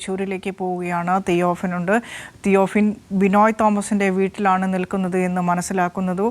തൃശ്ശൂരിലേക്ക് പോവുകയാണ്. തിയോഫിനുണ്ട്. തിയോഫിൻ ബിനോയ് തോമസിന്റെ വീട്ടിലാണ് നിൽക്കുന്നത് എന്ന് മനസ്സിലാക്കുന്നത്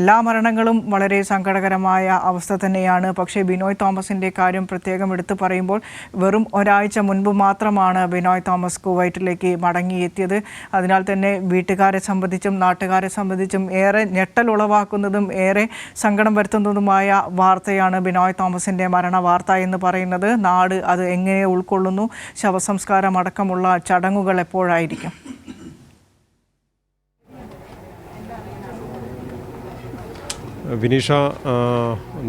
എല്ലാ മരണങ്ങളും വളരെ സങ്കടകരമായ അവസ്ഥ തന്നെയാണ്. പക്ഷേ ബിനോയ് തോമസിന്റെ കാര്യം പ്രത്യേകം എടുത്തു പറയുമ്പോൾ വെറും ഒരാഴ്ച മുൻപ് മാത്രമാണ് ബിനോയ് തോമസ് കുവൈറ്റിലേക്ക് മടങ്ങിയെത്തിയത്. അതിനാൽ തന്നെ വീട്ടുകാരെ സംബന്ധിച്ചും നാട്ടുകാരെ സംബന്ധിച്ചും ഏറെ ഞെട്ടൽ ഉളവാക്കുന്നതും ഏറെ സങ്കടം വരുത്തുന്നതുമായ വാർത്തയാണ് ബിനോയ് തോമസിന്റെ മരണ വാർത്ത എന്ന് പറയുന്നത്. നാട് അത് എങ്ങനെ ഉൾക്കൊള്ളുന്നു? ശവസംസ്കാരം അടക്കമുള്ള ചടങ്ങുകൾ എപ്പോഴായിരിക്കും? വിനീഷ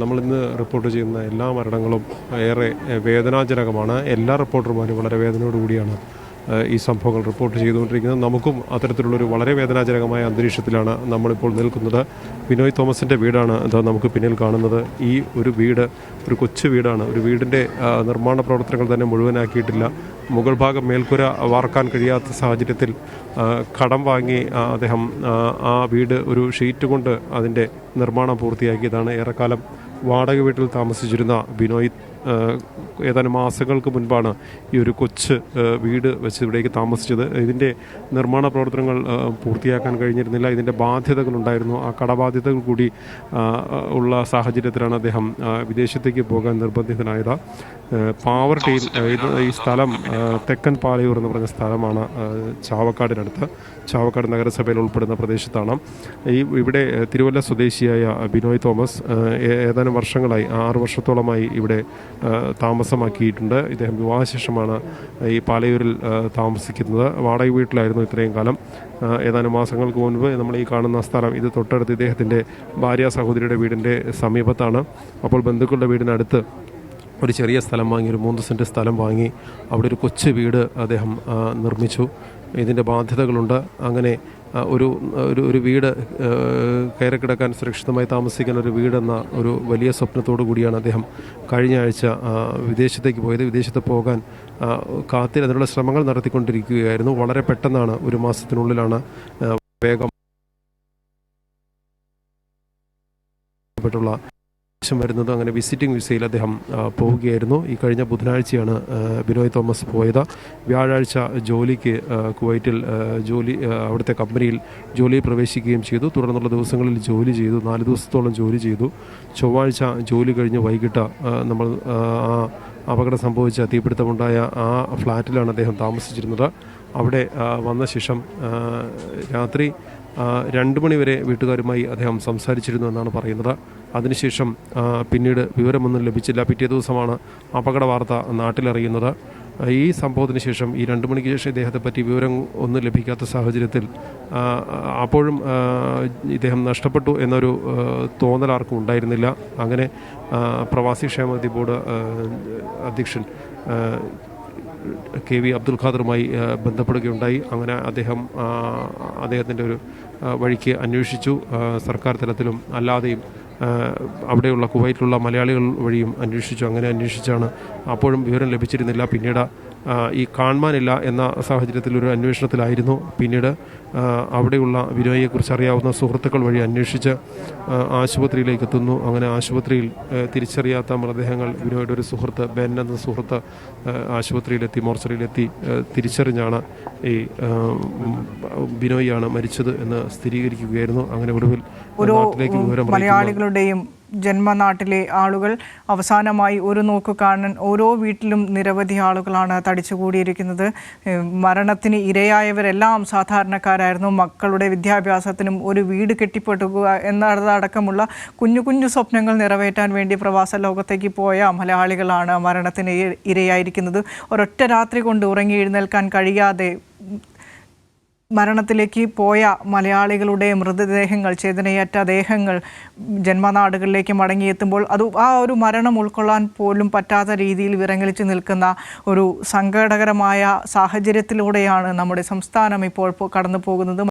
നമ്മളിന്ന് റിപ്പോർട്ട് ചെയ്യുന്ന എല്ലാ മരണങ്ങളും ഏറെ വേദനാജനകമാണ്. എല്ലാ റിപ്പോർട്ടർമാരും വളരെ വേദനയോടുകൂടിയാണ്. ഈ സംഭവങ്ങൾ റിപ്പോർട്ട് ചെയ്തുകൊണ്ടിരിക്കുന്നത്. നമുക്കും അത്തരത്തിലുള്ളൊരു വളരെ വേദനാജനകമായ അന്തരീക്ഷത്തിലാണ് നമ്മളിപ്പോൾ നിൽക്കുന്നത്. ബിനോയ് തോമസിന്റെ വീടാണ് അത് നമുക്ക് പിന്നിൽ കാണുന്നത്. ഈ ഒരു വീട് ഒരു കൊച്ചു വീടാണ്. ഒരു വീടിന്റെ നിർമ്മാണ പ്രവർത്തനങ്ങൾ തന്നെ മുഴുവനാക്കിയിട്ടില്ല. മുകൾ ഭാഗം മേൽക്കുര വാർക്കാൻ കഴിയാത്ത സാഹചര്യത്തിൽ കടം വാങ്ങി അദ്ദേഹം ആ വീട് ഒരു ഷീറ്റ് കൊണ്ട് അതിന്റെ നിർമ്മാണം പൂർത്തിയാക്കിയതാണ്. ഏറെക്കാലം വാടക വീട്ടിൽ താമസിച്ചിരുന്ന ബിനോയ് ഏതാനും മാസങ്ങൾക്ക് മുൻപാണ് ഈ ഒരു കൊച്ച് വീട് വെച്ച് ഇവിടേക്ക് താമസിച്ചത്. ഇതിന്റെ നിർമ്മാണ പ്രവർത്തനങ്ങൾ പൂർത്തിയാക്കാൻ കഴിഞ്ഞിരുന്നില്ല. ഇതിന്റെ ബാധ്യതകളുണ്ടായിരുന്നു. ആ കടബാധ്യതകൾ കൂടി ഉള്ള സാഹചര്യത്തിലാണ് അദ്ദേഹം വിദേശത്തേക്ക് പോകാൻ നിർബന്ധിതനായത്. പാവർട്ടിയിൽ ഈ സ്ഥലം തെക്കൻ പാലയൂർ എന്ന് പറഞ്ഞ സ്ഥലമാണ് ചാവക്കാടിനടുത്ത്. ചാവക്കാട് നഗരസഭയിൽ ഉൾപ്പെടുന്ന പ്രദേശത്താണ്. ഈ ഇവിടെ തിരുവല്ല സ്വദേശിയായ ബിനോയ് തോമസ് ഏതാനും വർഷങ്ങളായി ആറ് വർഷത്തോളമായി ഇവിടെ താമസമാക്കിയിട്ടുണ്ട്. ഇദ്ദേഹം വിവാഹശേഷമാണ് ഈ പാലയൂരിൽ താമസിക്കുന്നത്. വാടക വീട്ടിലായിരുന്നു ഇത്രയും കാലം. ഏതാനും മാസങ്ങൾക്ക് മുൻപ് നമ്മൾ ഈ കാണുന്ന സ്ഥലം ഇത് തൊട്ടടുത്ത് ഇദ്ദേഹത്തിന്റെ ഭാര്യ സഹോദരിയുടെ വീടിന്റെ സമീപത്താണ്. അപ്പോൾ ബന്ധുക്കളുടെ വീടിനടുത്ത് ഒരു ചെറിയ സ്ഥലം വാങ്ങി ഒരു മൂന്ന് സെന്റ് സ്ഥലം വാങ്ങി അവിടെ ഒരു കൊച്ചു വീട് അദ്ദേഹം നിർമ്മിച്ചു. ഇതിന്റെ ബാധ്യതകളുണ്ട്. അങ്ങനെ ഒരു ഒരു ഒരു വീട് കയറി കിടക്കാൻ സുരക്ഷിതമായി താമസിക്കാൻ ഒരു വീടെന്ന ഒരു വലിയ സ്വപ്നത്തോടു കൂടിയാണ് അദ്ദേഹം കഴിഞ്ഞ ആഴ്ച വിദേശത്തേക്ക് പോയത്. വിദേശത്ത് പോകാൻ കാത്തിൽ അതിനുള്ള ശ്രമങ്ങൾ നടത്തിക്കൊണ്ടിരിക്കുകയായിരുന്നു. വളരെ പെട്ടെന്നാണ് ഒരു മാസത്തിനുള്ളിലാണ് വേഗം പ്പെട്ടുള്ള ആവശ്യം വരുന്നത്. അങ്ങനെ വിസിറ്റിംഗ് വിസയിൽ അദ്ദേഹം പോവുകയായിരുന്നു. ഈ കഴിഞ്ഞ ബുധനാഴ്ചയാണ് ബിനോയ് തോമസ് പോയത്. വ്യാഴാഴ്ച ജോലിക്ക് കുവൈറ്റിൽ ജോലി അവിടുത്തെ കമ്പനിയിൽ ജോലിയിൽ പ്രവേശിക്കുകയും ചെയ്തു. തുടർന്നുള്ള ദിവസങ്ങളിൽ ജോലി ചെയ്തു. നാല് ദിവസത്തോളം ജോലി ചെയ്തു. ചൊവ്വാഴ്ച ജോലി കഴിഞ്ഞ് വൈകിട്ട് നമ്മൾ ആ, അപകടം സംഭവിച്ച തീപിടുത്തമുണ്ടായ ആ ഫ്ലാറ്റിലാണ് അദ്ദേഹം താമസിച്ചിരുന്നത്. അവിടെ വന്ന ശേഷം രാത്രി രണ്ട് മണിവരെ വീട്ടുകാരുമായി അദ്ദേഹം സംസാരിച്ചിരുന്നു എന്നാണ് പറയുന്നത്. അതിനുശേഷം പിന്നീട് വിവരമൊന്നും ലഭിച്ചില്ല. പിറ്റേ ദിവസമാണ് അപകട വാർത്ത നാട്ടിലറിയുന്നത്. ഈ സംഭവത്തിന് ശേഷം ഈ രണ്ട് മണിക്ക് ശേഷം ഇദ്ദേഹത്തെ പറ്റി വിവരം ഒന്നും ലഭിക്കാത്ത സാഹചര്യത്തിൽ അപ്പോഴും ഇദ്ദേഹം നഷ്ടപ്പെട്ടു എന്നൊരു തോന്നൽ ആർക്കും ഉണ്ടായിരുന്നില്ല. അങ്ങനെ പ്രവാസി ക്ഷേമനിധി ബോർഡ് അധ്യക്ഷൻ കെ വി അബ്ദുൽ ഖാദറുമായി ബന്ധപ്പെടുകയുണ്ടായി. അങ്ങനെ അദ്ദേഹം അദ്ദേഹത്തിന്റെ ഒരു വഴിക്ക് അന്വേഷിച്ചു. സർക്കാർ തലത്തിലും അല്ലാതെയും അവിടെയുള്ള കുവൈറ്റിലുള്ള മലയാളികൾ വഴിയും അന്വേഷിച്ചു. അങ്ങനെ അന്വേഷിച്ചാണ്. അപ്പോഴും വിവരം ലഭിച്ചിരുന്നില്ല. പിന്നീട് ഈ കാണുവാനില്ല എന്ന സാഹചര്യത്തിൽ ഒരു അന്വേഷണത്തിലായിരുന്നു. പിന്നീട് അവിടെയുള്ള വിനോയെക്കുറിച്ച് അറിയാവുന്ന സുഹൃത്തുക്കൾ വഴി അന്വേഷിച്ച് ആശുപത്രിയിലേക്ക് എത്തുന്നു. അങ്ങനെ ആശുപത്രിയിൽ തിരിച്ചറിയാത്ത മൃതദേഹങ്ങൾ വിനോയുടെ ഒരു സുഹൃത്ത് ബെൻ എന്ന സുഹൃത്ത് ആശുപത്രിയിലെത്തി മോർച്ചറിയിലെത്തി തിരിച്ചറിഞ്ഞാണ് ഈ ബിനോയിയാണ് മരിച്ചത് എന്ന് സ്ഥിരീകരിക്കുകയായിരുന്നു. അങ്ങനെ ഒടുവിൽ നാട്ടിലേക്ക് വിവരം മലയാളികളുടെയും ജന്മനാട്ടിലെ ആളുകൾ അവസാനമായി ഒരു നോക്ക് കാണാൻ ഓരോ വീട്ടിലും നിരവധി ആളുകളാണ് തടിച്ചുകൂടിയിരിക്കുന്നത്. മരണത്തിന് ഇരയായവരെല്ലാം സാധാരണക്കാരായിരുന്നു. മക്കളുടെ വിദ്യാഭ്യാസത്തിനും ഒരു വീട് കെട്ടിപ്പടുക്കുക എന്നതടക്കമുള്ള കുഞ്ഞു കുഞ്ഞു സ്വപ്നങ്ങൾ നിറവേറ്റാൻ വേണ്ടി പ്രവാസ ലോകത്തേക്ക് പോയ മലയാളികളാണ് മരണത്തിന് ഇര- ഇരയായിരിക്കുന്നത്. ഒരൊറ്റ രാത്രി കൊണ്ട് ഉറങ്ങി എഴുന്നേൽക്കാൻ കഴിയാതെ മരണത്തിലേക്ക് പോയ മലയാളികളുടെ മൃതദേഹങ്ങൾ ചേതനയറ്റ ദേഹങ്ങൾ ജന്മനാടുകളിലേക്ക് മടങ്ങിയെത്തുമ്പോൾ അത് ആ ഒരു മരണം ഉൾക്കൊള്ളാൻ പോലും പറ്റാത്ത രീതിയിൽ വിറങ്ങലിച്ച് നിൽക്കുന്ന ഒരു സങ്കടകരമായ സാഹചര്യത്തിലൂടെയാണ് നമ്മുടെ സംസ്ഥാനം ഇപ്പോൾ കടന്നു പോകുന്നത്